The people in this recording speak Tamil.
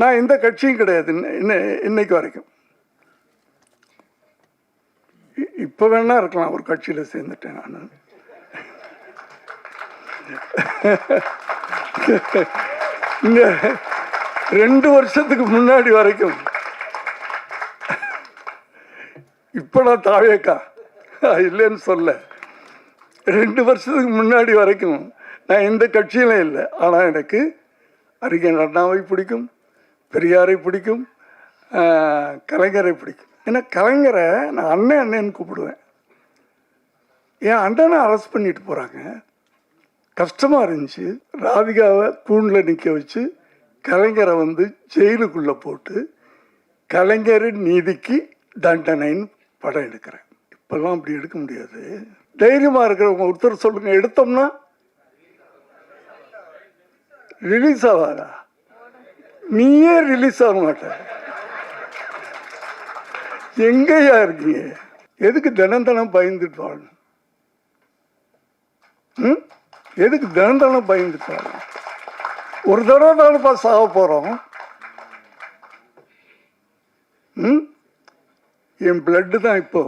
நான் எந்த கட்சியும் கிடையாது இன்னைக்கு வரைக்கும். இ- இப்ப வேணா இருக்கலாம் ஒரு கட்சியில சேர்ந்துட்டேன் நான். இந்த ரெண்டு வருஷத்துக்கு முன்னாடி வரைக்கும். இப்போ நான் தாவேக்கா இல்லைன்னு சொல்ல. ரெண்டு வருஷத்துக்கு முன்னாடி வரைக்கும் நான் எந்த கட்சியிலும் இல்லை. ஆனால் எனக்கு அறிஞர் அண்ணாவை பிடிக்கும். பெரியாரை பிடிக்கும் கலைஞரை பிடிக்கும். ஏன்னா கலைஞரை நான் அண்ணன் அண்ணன்னு கூப்பிடுவேன். என் அண்ணனை அரெஸ்ட் பண்ணிட்டு போகிறாங்க கஷ்டமாக இருந்துச்சு. ராதிகாவை தூணில் நிற்க வச்சு கலைஞரை வந்து ஜெயிலுக்குள்ளே போட்டு கலைஞரின் நீதிக்கு தண்டனைன்னு படம் எடுக்கிறேன். இப்போல்லாம் அப்படி எடுக்க முடியாது. தைரியமாக இருக்கிறவங்க ஒருத்தர் சொல்லுங்கள் எடுத்தோம்னா ரிலீஸ் ஆகாதா நீயே ரிலீஸ் ஆக மாட்ட. எங்கேயா இருக்கீங்க? எதுக்கு தினம் தினம் பயந்துட்டு வாழணும் ம்? எதுக்கு தினம் தினம் பயந்துட்டு வாழணும் ஒரு தடவை தானப்பா சாக போகிறோம் ம்? என் பிளட்டு தான் இப்போ